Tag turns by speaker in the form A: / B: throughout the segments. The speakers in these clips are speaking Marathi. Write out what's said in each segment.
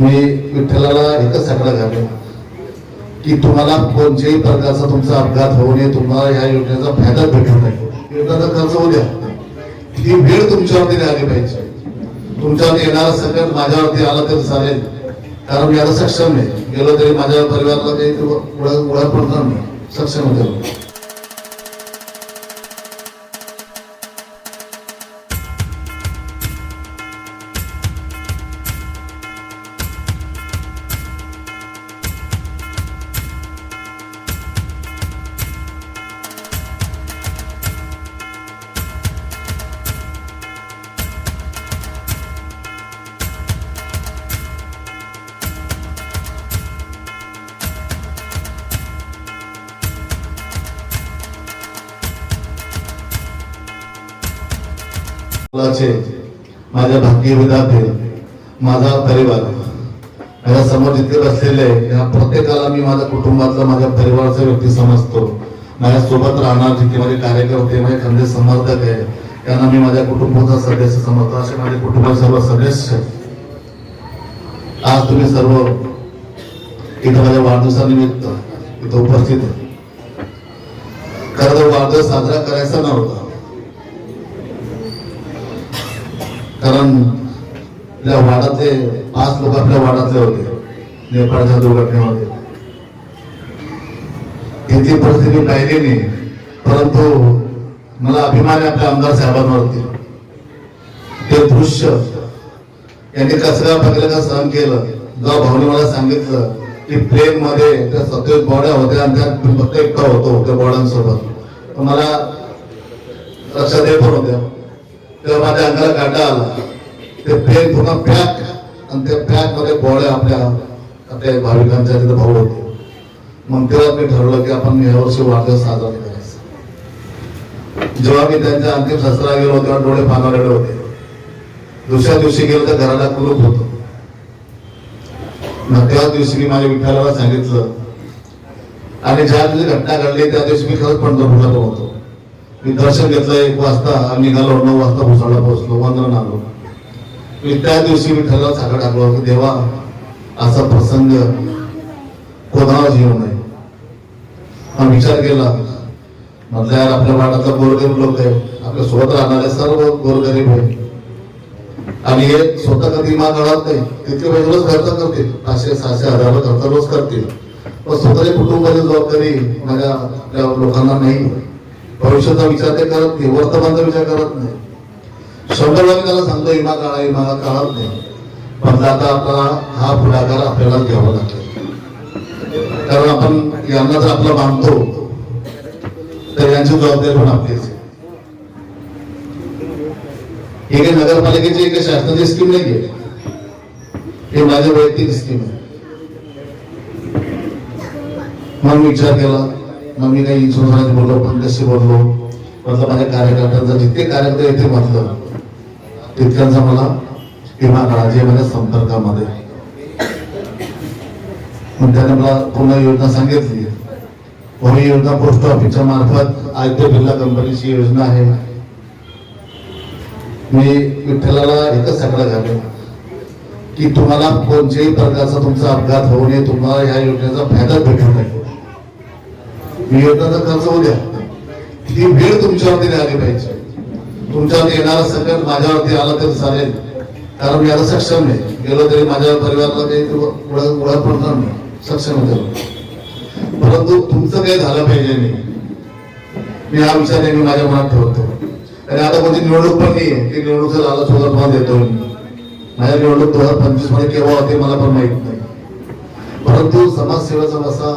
A: मी विठ्ठलाला एकच सगळं घाले की तुम्हाला कोणत्याही प्रकारचा तुमचा अपघात होऊ नये तुम्हाला या योजनेचा फायदा भेटू नये. योजनेचा खर्च होऊ द्या. ही वेळ तुमच्यावरती आली पाहिजे. तुमच्यावरती येणारा सगळं माझ्यावरती आलं तरी चालेल. कारण मी आता सक्षम आहे. गेलो तरी माझ्या परिवाराला काही उडा उडा पडणार नाही. सक्षम होते. माझ्या भाग्य विधाते. माझा परिवार. माझ्यासमोर जितके बसलेले या प्रत्येकाला मी माझ्या कुटुंबातला माझ्या परिवाराचा व्यक्ती समजतो. माझ्या सोबत राहणार जितके माझे कार्यकर्ते माझे खंदे समर्थक आहे त्यांना मी माझ्या कुटुंबाचा सदस्य समजतो. असे माझे कुटुंबाचे सर्व सदस्य आज तुम्ही सर्व इथं माझ्या वाढदिवसानिमित्त इथं उपस्थित आहे. खरं तर वाढदिवस साजरा करायचा नव्हता. कारण आपल्या वाडातले पाच लोक आपल्या वाडातले होते. नेपाळच्या दुर्घटनेमध्ये किती परिस्थिती पाहिली नाही. परंतु मला अभिमान आहे आपल्या आमदार साहेबांवरती. ते दृश्य यांनी कसल्या पगला सहन केलं? जेव्हा भाऊने मला सांगितलं की प्लेन मध्ये त्या सत्तावीस बॉड्या होत्या आणि त्यात फक्त एकटा होतो त्या बॉड्यांसोबत. मला लक्षात येत होत्या तेव्हा माझ्या अंगाला काटा आला. ते प्लेन पूर्ण पॅक आणि त्या पॅकमध्ये बॉड्या आपल्या आपल्या भाविकांच्या तिथे भाऊ होते. मग तेव्हा मी ठरवलं की आपण यावर्षी वाढदिवस साजरा नाही करायचा. जेव्हा मी त्यांच्या अंतिम शस्त्रा गेलो तेव्हा डोळे पानावलेले होते. दुसऱ्या दिवशी गेलो तर घराला कुलूप होतो. मग त्याच दिवशी मी माझ्या विठ्ठलाला सांगितलं. आणि ज्या दिवशी घटना घडली त्या दिवशी मी खरंच पंढरपूरला पण होतो. मी दर्शन घेतलं एक वाजता निघालो नऊ वाजता भुसावळला पोहोचलो वंदन आलो. मी त्या दिवशी मी ठरला साखर टाकलो की देवा असा प्रसंग कोणालाच येऊ नये. हा विचार केला. म्हटलं यार आपल्या वाड्यातला गोरगरीब लोक आहे आपल्यासोबत राहणारे सर्व गोरगरीब आहे आणि हे स्वतः कधी मा घडत नाही. तितके पैसे रोज खर्च करतील. पाचशे सहाशे हजार खर्च रोज करतील. पण स्वतःच्या कुटुंबाची जबाबदारी माझ्या आपल्या लोकांना नाही. भविष्याचा विचार ते करत नाही वर्तमानचा विचार करत नाही. शंभर वेळा त्याला सांगतो इमा काळा इमा काळात नाही. पण आता आपला हा पुढाकार आपल्याला घ्यावा लागेल. कारण आपण यांना जर आपलं मानतो तर यांची जबाबदारी पण आपलीच आहे. ही काही नगरपालिकेची एक शासनाची स्कीम नाही आहे. हे माझी वैयक्तिक स्कीम आहे. म्हणून विचार केला. मग मी काही इन्शुरन्स बोललो पण कशी बोललो? म्हटलं माझ्या कार्यकर्त्यांचा जितके कार्यकर्ते येथे म्हटलं. तितक्यांचा मला विमा काळाची माझ्या संपर्कामध्ये मग त्याने मला पुन्हा योजना सांगितली. मग ही योजना पोस्ट ऑफिसच्या मार्फत आयते बिर्ला कंपनीची योजना आहे. मी विठ्ठलाला एकच सगळं घाले की तुम्हाला कोणत्याही प्रकारचा तुमचा अपघात होऊ नये तुम्हाला या योजनेचा फायदा भेटू नये. मी खर्च होऊ द्या ही भीड तुमच्यावरती नाही आली पाहिजे. तुमच्यावरती येणारा संकट माझ्यावरती आलं तरी चालेल. कारण मी आता सक्षम आहे. गेलो तरी माझ्या परिवाराला काही ओळख पडणार नाही. सक्षम होते. परंतु तुमचं काही झालं पाहिजे नाही. मी हा विचार नेहमी माझ्या मनात ठेवतो. आणि आता कोणती निवडणूक पण नाही आहे की निवडणूक जर आला सुद्धा तुम्हाला देतो? मी माझ्या निवडणूक दोन हजार पंचवीसमध्ये केव्हा होते मला पण माहीत नाही. परंतु समाजसेवेचा असा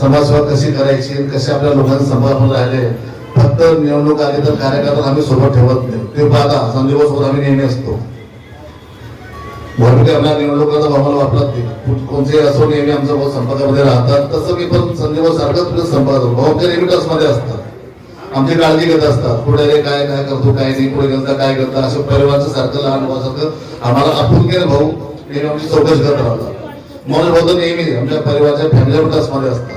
A: समाजसेवा कशी करायची कसे कशी आपल्या लोकांचे समर्पण राहिले फक्त निवडणूक आली तर कार्यकर्ता आम्ही सोबत ठेवत नाही. ते पाहता संदीप आम्ही नेहमी असतो. भरपूर आपल्या निवडणुकाचा आम्हाला वापरत नाही. कोणते असो नेहमी आमच्या संपर्कामध्ये राहतात. तसं मी पण संदीप सारखंच तुझ्या संपर्कात होतो. भाऊ आमच्या नेहमी मध्ये असतात. आमची काळजी घेत असतात. पुढे रे काय काय करतो काय नाही पुढे करता काय करता असं परिवारचं सारखं लहान भावासारखं आम्हाला आपण केलं भाऊ नेहमी आमची चौकशी करत राहतात. म्हणून भाऊ नेहमी. आमच्या परिवाराच्या फॅमिली मध्ये असतात.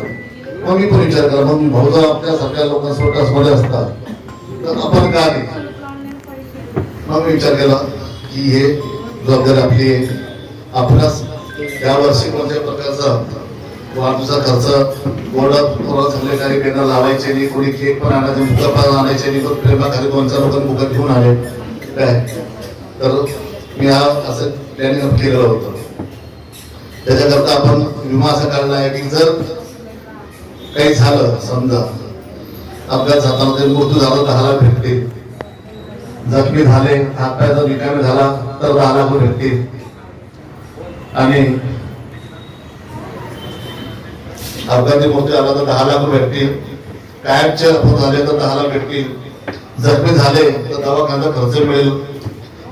A: मग मी पण विचार करा मग भाऊ आपल्या सगळ्या लोकांसोबत मध्ये असतात. तर आपण का नाही? मग मी विचार केला की हे जबाबदारी आपली आहे आपणास या वर्षी कोणत्या प्रकारचा वाढदिवसा खर्च गोड झाले काही पेनं लावायचे नाही कोणी केक पण आणायचे मुलं पण आणायचे नाही पण प्रेमाखाली दोन चार लोकांनी मुखत घेऊन आले. काय? तर मी हा असं प्लॅनिंग केलेलं होतं. त्याच्याकरता आपण विमा असा काढला आहे की जर काही झालं समजा अपघात जाताना मृत्यू झाला दहा लाख भेटते जखमी झाले हातपायाचा जर झाला तर दहा लाख भेटते आणि अपघाती मृत्यू आला तर दहा लाख भेटतील. कायमचे अपघात झाले तर दहा लाख भेटतील. जखमी झाले तर दवाखान्याचा खर्च मिळेल.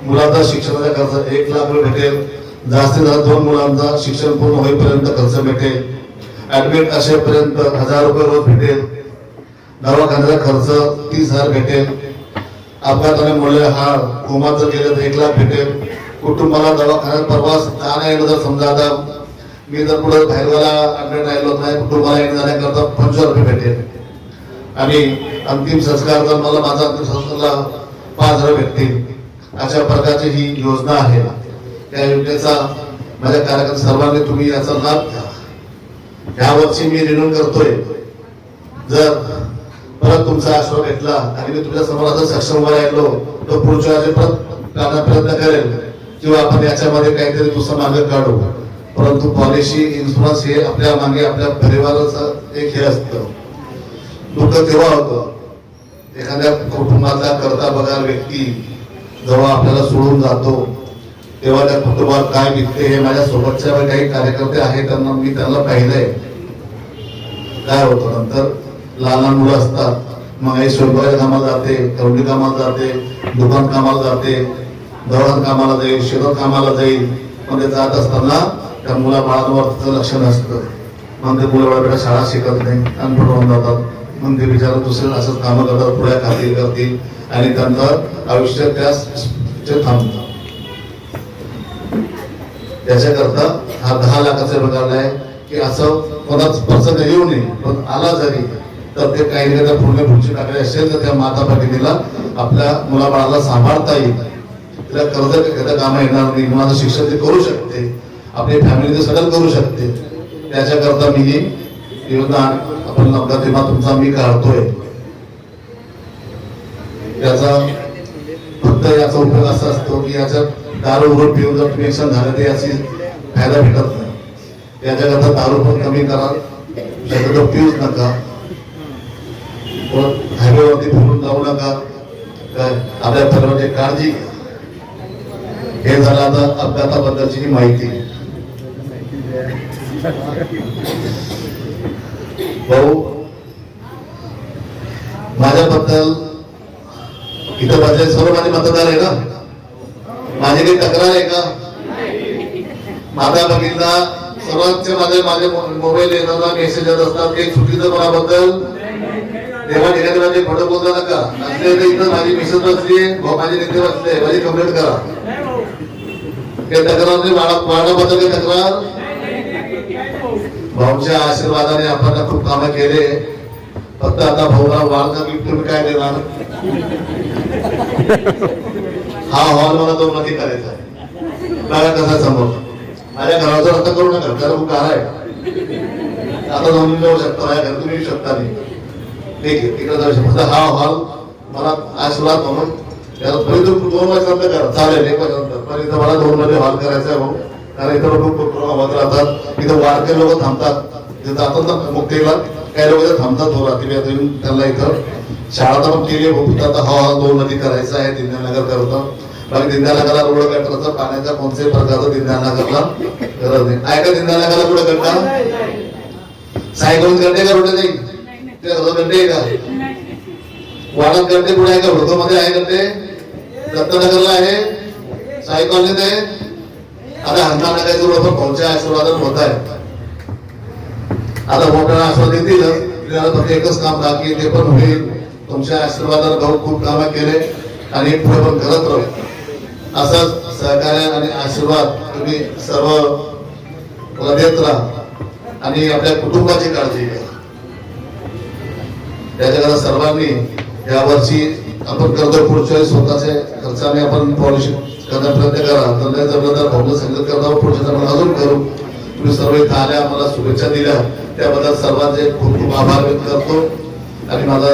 A: मुलांचा शिक्षणाचा खर्च एक लाख रुपये भेटेल. जास्तीत जास्त दोन मुलांचा शिक्षण पूर्ण होईपर्यंत खर्च भेटेल. ऍडमिट असेपर्यंत हजार रुपये रोज भेटेल. दवाखान्याचा खर्च तीस हजार भेटेल. अपघाताने मुळे हा कोमाचं जर तर एक लाख भेटेल. कुटुंबाला दवाखान्यात प्रवास का येणं जर समजा आता. मी जर पुढे बाहेरवाला ऍडमिट राहिलो नाही कुटुंबाला येणं जाण्याकरता पंचवीस रुपये भेटेल. आणि अंतिम संस्कार जर मला माझा अंतिम संस्कारला पाच हजार भेटतील. अशा प्रकारची ही योजना आहे. त्या योजनेचा माझ्या कार्यक्रम सर्वांनी तुम्ही याचा लाभ घ्या. ह्या वर्षी मी रिन्यू करतोय. जर परत तुमचा आश्वास घेतला आणि मी तुमच्यासमोर आता सक्षम उभा राहिलो तर पुढच्या वेळेस परत करण्याचा प्रयत्न करेल. किंवा आपण याच्यामध्ये काहीतरी दुसरं मार्ग काढू. परंतु पॉलिसी इन्शुरन्स हे आपल्या मागे आपल्या परिवाराचं एक हे असतं. दुःख तेव्हा होतं. एखाद्या कुटुंबातला करता बघार व्यक्ती जेव्हा आपल्याला सोडून जातो तेव्हा त्या कुटुंबात काय विकते हे माझ्या सोबतच्या काही कार्यकर्ते आहेत त्यांना मी त्यांना पाहिलंय. काय होतं नंतर? लहान लहान मुलं असतात. मग आई स्वयंपाकाच्या कामाला जाते कवडी कामाला जाते दुकान कामाला जाते दळण कामाला जाईल शेतात कामाला जाईल. पण ते जात असताना त्या मुला बाळांवर तिचं लक्ष नसतं. मग ते मुलं बेटा शाळा शिकत नाही अनपढ होऊन जातात. मग ते बिचारा दुसरे असंच कामं करतात पुढे खातील करतील. आणि त्यांचं आयुष्य त्याच थांबतात थांबतं. त्याच्याकरता हा दहा लाखाचा प्रकार आहे की असं कोणाच प्रसंग येऊ नये. पण आला जरी तर ते काही नाही पूर्ण पुढे पुढची टाकले असेल तर त्या माता भगिनीला आपल्या मुलाबाळाला सांभाळता येईल. तिला कर्ज घेता कामा येणार नाही. माझं शिक्षण ते करू शकते. आपली फॅमिली ते सगळं करू शकते. त्याच्याकरता मी योगदान आपण अपघात विमा तुमचा मी काढतोय. याचा फक्त याचा उपयोग असा असतो की याच्यात दारू उघड पिऊन जर तुम्ही झालं ते अशी फायदा भेटत नाही. त्याच्याकरता दारू पण कमी करा. शक्यतो पिऊच नका. हायवेवरती फिरून जाऊ नका. काय? आपल्या परिवाराची काळजी हे झालं आता अपघाताबद्दलची ही माहिती. भाऊ माझ्याबद्दल इथं माझे सर्व माझे मतदार आहे ना? माझी काही तक्रार आहे का? माझा बघितला सर्वांचे माझे माझे मोबाईल येणारा मेसेज येत असतात. काही चुकीचं कोणाबद्दल तेव्हा ठिकाणी माझे फोटो बोलता नका. असले तर इथं माझी मिसेस बसली माझे नेते बसले माझी कंप्लेंट करा. काही तक्रार नाही बाळा काही तक्रार? भाऊच्या आशीर्वादाने आपण खूप कामं केले. फक्त आता भाऊला वाढ गिफ्ट तुम्ही काय देणार? हा हॉल मला दोनमध्ये करायचा आहे. बघा कसा समोर? माझ्या घराचा रस्ता करू नका घर खूप गारा आहे. आता जाऊन जाऊ शकता माझ्या घरातून तुम्ही येऊ शकता नाही. ठीक आहे तिकडे जाऊ शकता. हा हॉल मला आशीर्वाद म्हणून त्याला पहिले तुम्ही दोन वाजता करा. चालेल एक वाजता पण इथं मला दोन मध्ये हॉल करायचा आहे भाऊ. कारण इथं लोक होत राहतात. इथं वारकरी लोक थांबतात. तिथं जातात ना मुक्तीला. काही लोक थांबतात थोडा. रात्री त्यांना इथं शाळा पण केली आहे आता हा हॉल दोन मध्ये करायचा आहे दिननगर करता. बाकी दिंद्याला रोड गटराचा पाण्याचा कोणत्याही प्रकारचा दिंद्याला गरज नाही. आहे का दिंद्याला कुठे गड्डा सायकल गड्डे का रोड नाही? ते गड्डे का? वाढत गड्डे पुढे आहे का? हुडको मध्ये आहे गड्डे दत्तनगरला आहे. साई कॉलनीत आहे आता हंगा टाकायचं लोक कोणत्या आशीर्वादात होत आहे. आता मोठा आशीर्वाद देतील. आपल्याला फक्त एकच काम बाकी ते पण होईल. तुमच्या आशीर्वादात भाऊ खूप कामं केले आणि पुढे पण करत राहू. असंच सहकार्य आणि आशीर्वाद तुम्ही सर्व देत राहा आणि आपल्या कुटुंबाची काळजी घ्या. त्याच्याकरता सर्वांनी या वर्षी आपण करतो पुढच्या वेळी स्वतःचे खर्चाने आपण पॉलिसी करण्याचा प्रयत्न करा. तर नाही जमलं तर संगत करता पुढच्या आपण अजून करू. तुम्ही सर्व इथं आल्या मला शुभेच्छा दिल्या. त्याबद्दल सर्वांचे खूप खूप आभार व्यक्त करतो. आणि माझा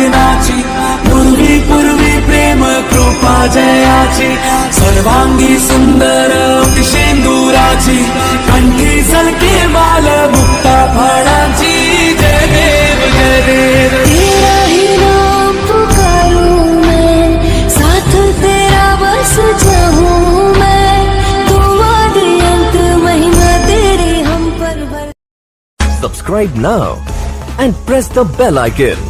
B: विघ्नाची पूर्वी पूर्वी प्रेम कृपा जयाची। सर्वांगी सुंदर शेंदुराची कंठी सलके बाल मुक्ता फळाची। जय देव जय देव।
C: तेरा ही नाम पुकारूं मैं। साथ तेरा बस चाहूँ मैं। तुम आदि अंत महिमा तेरी हम पर बर
D: Subscribe now and press the bell icon.